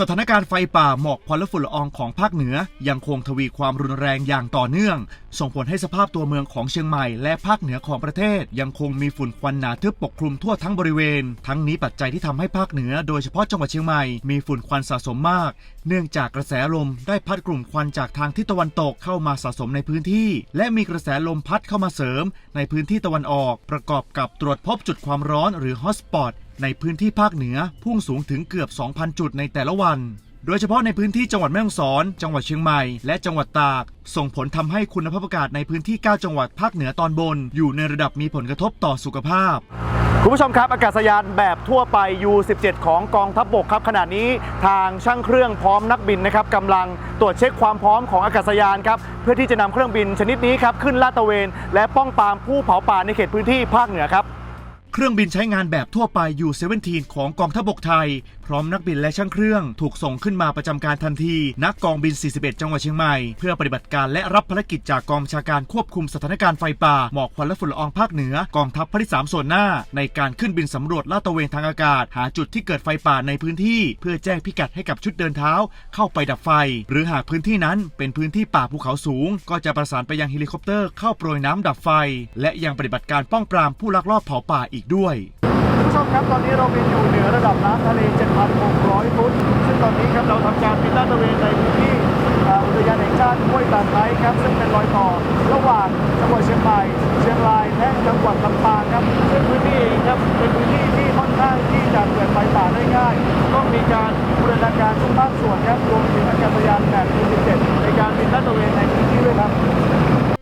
สถานการณ์ไฟป่าหมอกควันและฝุ่นละอองของภาคเหนือ ยังคงทวีความรุนแรงอย่างต่อเนื่อง ส่งผลให้สภาพตัวเมืองของเชียงใหม่และภาคเหนือของประเทศ ยังคงมีฝุ่นควันหนาทึบปกคลุมทั่วทั้งบริเวณ ทั้งนี้ปัจจัยที่ทำให้ภาคเหนือ โดยเฉพาะจังหวัดเชียงใหม่มีฝุ่นควันสะสมมาก เนื่องจากกระแสลมได้พัดกลุ่มควันจากทางทิศตะวันตกเข้ามาสะสมในพื้นที่ และมีกระแสลมพัดเข้ามาเสริม ในพื้นที่ตะวันออก ประกอบกับตรวจพบจุดความร้อนหรือฮอตสปอตในพื้นที่ภาคเหนือพุ่งสูงถึงเกือบ 2,000 จุดในแต่ละวัน โดยเฉพาะในพื้นที่จังหวัดแม่ฮ่องสอน จังหวัดเชียงใหม่ และจังหวัดตาก ส่งผลทำให้คุณภาพอากาศในพื้นที่ 9 จังหวัดภาคเหนือตอนบน อยู่ในระดับมีผลกระทบต่อสุขภาพคุณผู้ชมครับ อากาศยานแบบทั่วไป U17 ของกองทัพบบกครับขณะนี้ทางช่างเครื่องพร้อมนักบินนะครับกำลังตรวจเช็คความพร้อมของอากาศยานครับเพื่อที่จะนำเครื่องบินชนิดนี้ครับขึ้นลาดตระเวน และป้องปรามผู้เผาป่าในเขตพื้นที่ภาคเหนือครับ เครื่องบินใช้งานแบบทั่วไป U17 ของกองทัพบกไทย พร้อมนักบินและช่างเครื่อง ถูกส่งขึ้นมาประจำการทันทีณกกองบิน 41 จังหวัดเชียงใหม่ เพื่อปฏิบัติการและรับภารกิจจากกองบัญชาการควบคุมสถานการณ์ไฟป่าหมอกควันและฝุ่นละอองภาคเหนือกองทัพภาคที่ 3 ส่วนหน้า ในการขึ้นบินสำรวจลาดตระเวนทางอากาศ หาจุดที่เกิดไฟป่าในพื้นที่ เพื่อแจ้งพิกัดให้กับชุดเดินเท้า เข้าไปดับไฟ หรือหากพื้นที่นั้นเป็นพื้นที่ป่าภูเขาสูง ก็จะประสานไปยังเฮลิคอปเตอร์เข้าโปรยน้ำดับไฟ และยังปฏิบัติการป้องปรามผู้ลักลอบเผาป่าอีกด้วยคุณผู้ชมครับตอนนี้เราบินอยู่เหนือระดับน้ำทะเล 7,600 ฟุต ซึ่งตอนนี้ครับเราทำการบินลาดตระเวนในพื้นที่อุทยานแห่งชาติห้วยตาไคร้ครับซึ่งเป็นรอยต่อ ระหว่างจังหวัดเชียงใหม่เชียงรายและจังหวัดลำปางครับซึ่งพื้นที่เองครับเป็นพื้นที่ที่ค่อนข้างที่จะเกิดไฟป่าได้ง่ายต้องมีการบูรณาการทุกภาคส่วนครับรวมถึงอากาศยานแบบ U17 ในการบินลาดตระเวนในพื้นที่ด้วยครับ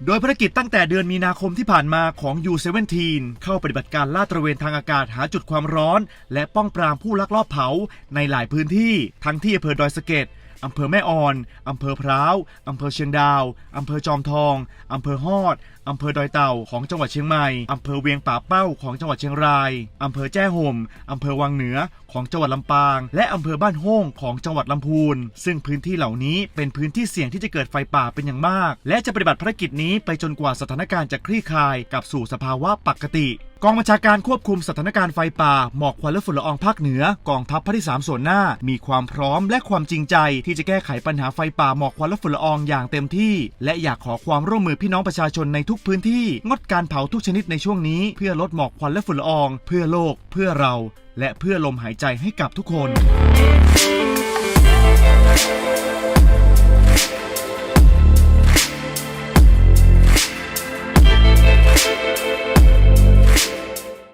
โดยภารกิจตั้งแต่เดือนมีนาคมที่ผ่านมาของ U17 เข้าปฏิบัติการลาดตระเวนทางอากาศหาจุดความร้อน และป้องปรามผู้ลักลอบเผาในหลายพื้นที่ทั้งที่อำเภอดอยสะเก็ด อำเภอแม่ออนอำเภอพร้าวอำเภอเชียงดาวอำเภอจอมทองอำเภอฮอดอำเภอดอยเต่าของจังหวัดเชียงใหม่อำเภอเวียงป่าเป้าของจังหวัดเชียงรายอำเภอแจ้ห่มอำเภอวังเหนือของจังหวัดลำปาง และอำเภอบ้านโฮ่งของจังหวัดลำพูน ซึ่งพื้นที่เหล่านี้เป็นพื้นที่เสี่ยงที่จะเกิดไฟป่าเป็นอย่างมาก และจะปฏิบัติภารกิจนี้ไปจนกว่าสถานการณ์จะคลี่คลายกลับสู่สภาวะปกติ กองบัญชาการควบคุมสถานการณ์ไฟป่า หมอกควันและฝุ่นละอองภาคเหนือ กองทัพภาคที่ 3 ส่วนหน้า มีความพร้อมและความจริงใจ ที่จะแก้ไขปัญหาไฟป่าหมอกควันและฝุ่นละอองอย่างเต็มที่ และอยากขอความร่วมมือพี่น้องประชาชนในทุกพื้นที่ งดการเผาทุกชนิดในช่วงนี้ เพื่อลดหมอกควันและฝุ่นละออง เพื่อโลก เพื่อเรา และเพื่อลมหายใจให้กับทุกคน